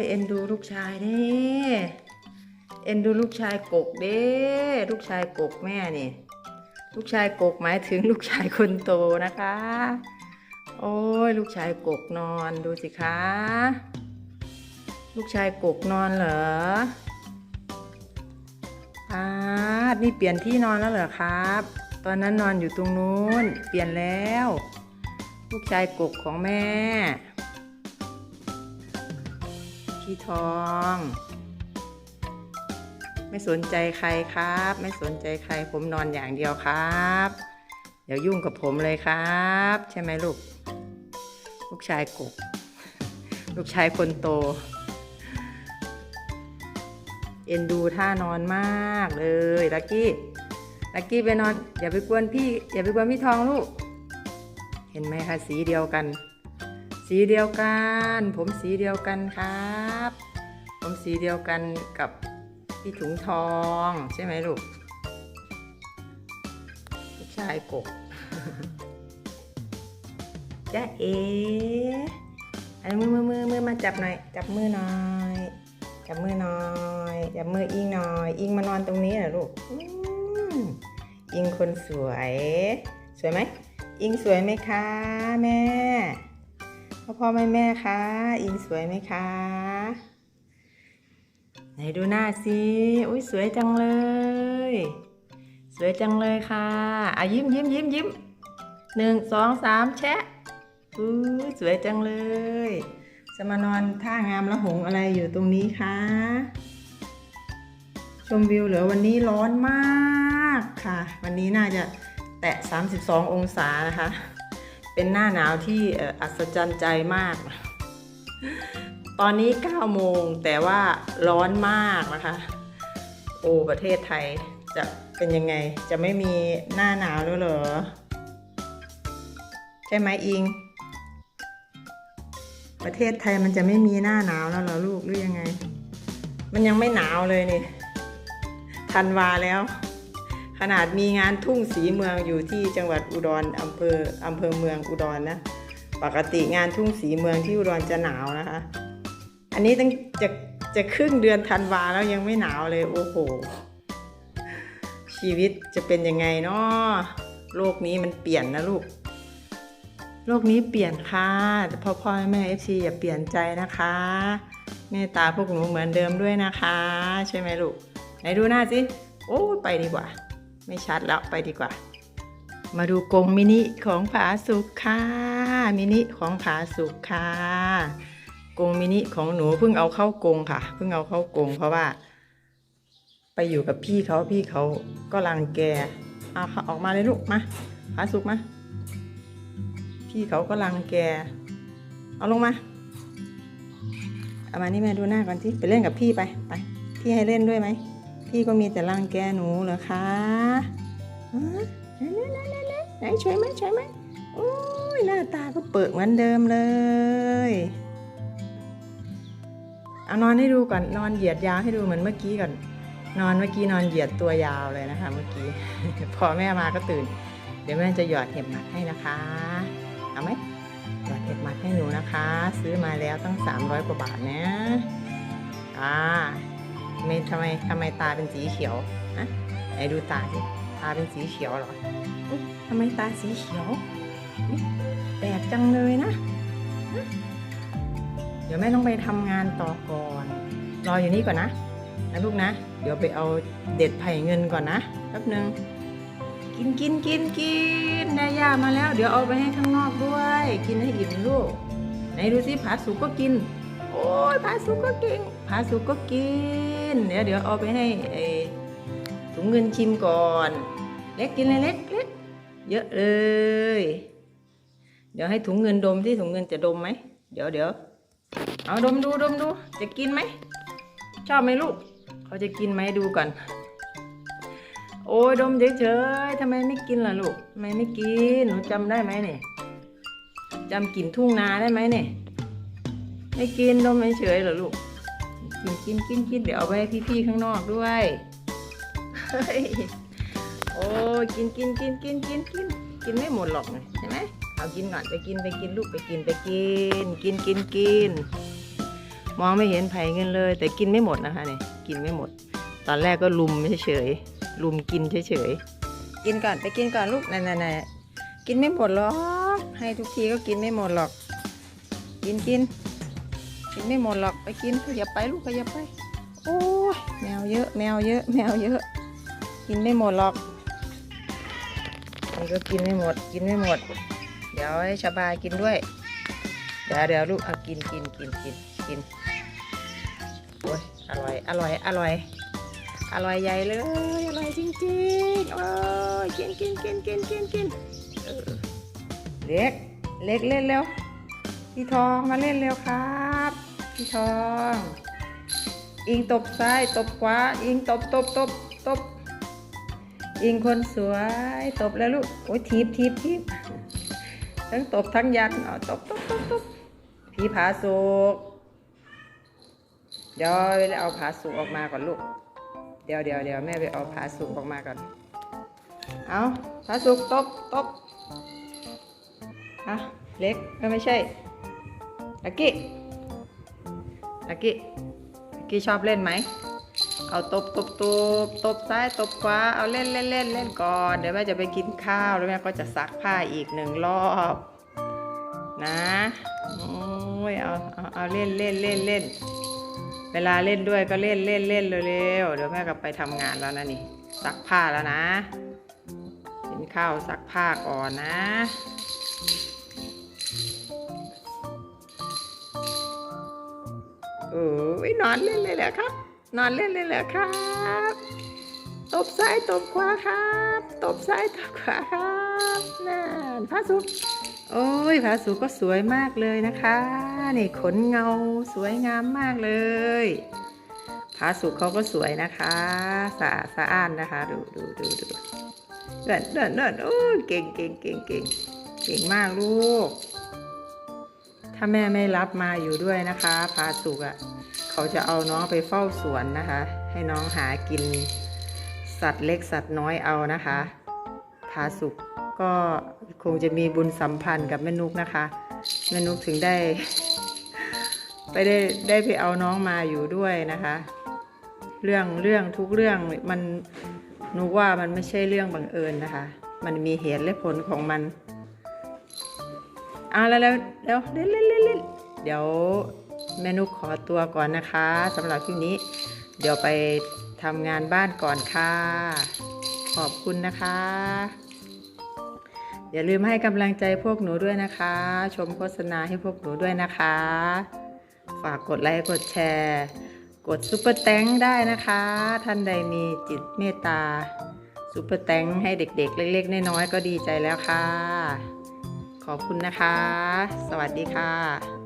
ยเอ็นดูลูกชายนี่เอ็นดูลูกชายกกเด้ลูกชายกกแม่นี่ ลูกชายกกหมายถึงลูกชายคนโตนะคะ โอ้ยลูกชายกกนอนดูสิคะ ลูกชายกกนอนเหรออานี่เปลี่ยนที่นอนแล้วเหรอครับ ตอนนั้นนอนอยู่ตรงนู้น เปลี่ยนแล้ว ลูกชายกกของแม่ พี่ทอง ไม่สนใจใครครับ ไม่สนใจใครผมนอนอย่างเดียวครับอย่ายุ่งกับผมเลยครับ ใช่ไหมลูก ลูกชายกกลูกชายคนโต เอ็นดูท่านอนมากเลยลักกี้ลักกี้ไปนอน อย่าไปกวนพี่ อย่าไปกวนพี่ทองลูก เห็นไหมคะสีเดียวกัน สีเดียวกัน ผมสีเดียวกันครับ ผมสีเดียวกันกับพี่ถุงทองใช่ไหมลูกลูกชายกบจ้าเออันมือมือมือมือมาจับหน่อย จับมือหน่อย จับมือหน่อย จับมืออิงหน่อย อิงมานอนตรงนี้เหรอลูกอิงคนสวย สวยไหม อิงสวยไหมคะแม่ พ่อพ่อแม่แม่คะอิงสวยไหมคะ ไหนดูหน้าสิอุ้ยสวยจังเลย สวยจังเลยค่ะอะยิ้มยิ้มยิ้มยิ้มหนึ่งสองสามแชะอุ้ยสวยจังเลย จะมานอนท่างามละหงอะไรอยู่ตรงนี้คะชมวิวเหลือวันนี้ร้อนมากค่ะ วันนี้น่าจะแตะ 32 องศานะคะ เป็นหน้าหนาวที่อัศจรรย์ใจมาก ตอนนี้9โมงแต่ว่าร้อนมากนะคะ โอ้ประเทศไทยจะเป็นยังไง จะไม่มีหน้าหนาวแล้วเหรอ ใช่ไหมอิง ประเทศไทยมันจะไม่มีหน้าหนาวแล้วเหรอลูกหรือยังไง มันยังไม่หนาวเลยนี่ธันวาแล้ว ขนาดมีงานทุ่งสีเมืองอยู่ที่จังหวัดอุดรอำเภออำเภอเมืองอุดรนะ ปกติงานทุ่งสีเมืองที่อุดรจะหนาวนะคะ อันนี้ตั้งจะจะครึ่งเดือนธันวาแล้วยังไม่หนาวเลยโอ้โห ชีวิตจะเป็นยังไงเนาะโลกนี้มันเปลี่ยนนะลูก โลกนี้เปลี่ยนค่ะแต่พ่อพ่อแม่เอฟซีอย่าเปลี่ยนใจนะคะเมตตาพวกหนูเหมือนเดิมด้วยนะคะ ใช่ไหมลูก ไหนดูหน้าสิ โอ้ไปดีกว่า ไม่ชัดแล้วไปดีกว่า มาดูกรงมินิของผาสุกค่ะ มินิของผาสุกค่ะกรงมินิของหนูเพิ่งเอาเข้ากรงค่ะ เพิ่งเอาเข้ากรงเพราะว่า ไปอยู่กับพี่เขาพี่เขาก็รังแกเอาออกมาเลยลูกมาผาสุกมาพี่เขาก็รังแก เอาลงมาเอามานี่แม่ดูหน้าก่อนที่ไปเล่นกับพี่ไปไป พี่ให้เล่นด้วยไหม พี่ก็มีแต่รังแกหนูเหรอคะฮะไหนไหนไหนช่วยไหมช่วยไหมโอ้ยหน้าตาก็เปิดเหมือนเดิมเลย เอานอนให้ดูก่อนนอนเหยียดยาวให้ดูเหมือนเมื่อกี้ก่อน นอนเมื่อกี้นอนเหยียดตัวยาวเลยนะคะ เมื่อกี้ พอแม่มาก็ตื่น เดี๋ยวแม่จะหยอดเห็บหมัดให้นะคะเอาไหมหยอดเห็บหมัดให้หนูนะคะ ซื้อมาแล้วตั้ง300กว่าบาทนะอ่า ไม่ทำไมทำไมตาเป็นสีเขียวนะไหนดูตาสิตาเป็นสีเขียวเหรอทำไมตาสีเขียวแปลกจังเลยนะฮะเดี๋ยวแม่ต้องไปทำงานต่อก่อน รออยู่นี่ก่อนนะนะลูกนะ เดี๋ยวไปเอาเด็ดไผ่เงินก่อนนะแป๊บนึงกินกินกินกินได้ยามาแล้ว เดี๋ยวเอาไปให้ข้างนอกด้วย กินให้อิ่มลูกไหนดูสิผาสุกก็กิน โอ้ยผาสุกก็เก่งผาสุกก็กิน เดี๋ยวเดี๋ยวเอาไปให้ไอ้ถุงเงินชิมก่อน เล็กกินเลยเล็กเล็กเยอะเลย เดี๋ยวให้ถุงเงินดมที่ถุงเงินจะดมไหม เดี๋ยวเดี๋ยวเอาดมดูดมดู จะกินไหม ชอบไหมลูก เขาจะกินไหมดูก่อน โอ้ยดมเฉยๆทำไมไม่กินล่ะลูกทำไมไม่กิน หนูจำได้ไหมเนี่ยจำกลิ่นทุ่งนาได้ไหมเนี่ย ไม่กินดมเฉยเหรอลูก กินกินกินกินเดี๋ยวเอาไปให้พี่ๆข้างนอกด้วยเฮ้ยโอ้กินกินกินกินกินกินกินไม่หมดหรอกใช่ไหมเอากินก่อนไปกินไปกินลูกไปกินไปกิน กินกินกิน มองไม่เห็นไผ่เงินเลย แต่กินไม่หมดนะคะเนี่ยกินไม่หมด ตอนแรกก็ลุมเฉยๆลุมกินเฉยๆกินก่อนไปกินก่อนลูกนั่นๆๆกินไม่หมดหรอกให้ทุกทีก็กินไม่หมดหรอก กินกิน กินไม่หมดหรอกไปกินขยับไปลูกขยับไป โอ้ยแมวเยอะ แมวเยอะ แมวเยอะ กินไม่หมดหรอกนี่ก็กินไม่หมด กินไม่หมด เดี๋ยวให้ชาบากินด้วย เดี๋ยวเดี๋ยวลูกเอากินกินกินกินกินโอ้ยอร่อย อร่อย อร่อย อร่อยใหญ่เลย อร่อยจริงๆโอ้ยกินกินกินกินกินกินเออเล็ก เล็กเล่นเร็วพี่ทองมาเล่นเร็วครับ พี่ทอง อิงตบซ้ายตบขวา อิงตบตบตบตบ อิงคนสวยตบแล้วลูก โอ้ยทีบทีบทีบทั้งตบทั้งยันเอาตบตบตบตบพี่ผาสุกเดี๋ยวไปเอาผาสุกออกมาก่อนลูก เดี๋ยวเดี๋ยวเดี๋ยวแม่ไปเอาผาสุกออกมาก่อน เอาผาสุกตบตบอะเล็กไม่ใช่ลักกี้ ลักกี้ลักกี้ชอบเล่นไหม เอาตบตบตบตบซ้ายตบขวา เอาเล่นเล่นเล่นเล่นก่อน เดี๋ยวแม่จะไปกินข้าว แล้วแม่ก็จะซักผ้าอีกหนึ่งรอบ นะ โอ้ย เอา เอาเอาเล่นเล่นเล่นเล่น เวลาเล่นด้วยก็เล่นเล่นเล่นเร็วๆ เดี๋ยวแม่ก็ไปทำงานแล้วนะนี่ซักผ้าแล้วนะ กินข้าวซักผ้าก่อนนะ โอ้ยนอนเล่นเลยเหรอครับ นอนเล่นเลยเหรอครับ ตบซ้ายตบขวาครับ ตบซ้ายตบขวาครับนั่นพระสุขโอ้ยพระสุก็สวยมากเลยนะคะ นี่ขนเงาสวยงามมากเลยพระสุเขาก็สวยนะคะสะอาดสะอ้านนะคะ ดูดูดูดูเดินเดินเดินโอ้ยเก่งเก่งเก่งเก่งเก่งมากลูก ถ้าแม่ไม่รับมาอยู่ด้วยนะคะ พาสุกอะ่ะ เขาจะเอาน้องไปเฝ้าสวนนะคะ ให้น้องหากินสัตว์เล็กสัตว์น้อยเอานะคะ พาสุกก็คงจะมีบุญสัมพันธ์กับแม่นุกนะคะ แม่นุกถึงได้ ไปได้ได้ไปเอาน้องมาอยู่ด้วยนะคะ เรื่องเรื่องทุกเรื่องมันหนูว่ามันไม่ใช่เรื่องบังเอิญนะคะ มันมีเหตุและผลของมัน อ่าแล้วแล้วแล้วเล่นเล่นเล่นเล่นเดี๋ยวแม่นุขอตัวก่อนนะคะสำหรับคลิปนี้ เดี๋ยวไปทำงานบ้านก่อนค่ะ ขอบคุณนะคะ อย่าลืมให้กำลังใจพวกหนูด้วยนะคะ ชมโฆษณาให้พวกหนูด้วยนะคะ ฝากกดไลค์กดแชร์ กดซุปเปอร์แตงได้นะคะ ท่านใดมีจิตเมตตาซุปเปอร์แตงให้เด็กๆ เล็กๆ น้อยๆก็ดีใจแล้วค่ะ ขอบคุณนะคะ สวัสดีค่ะ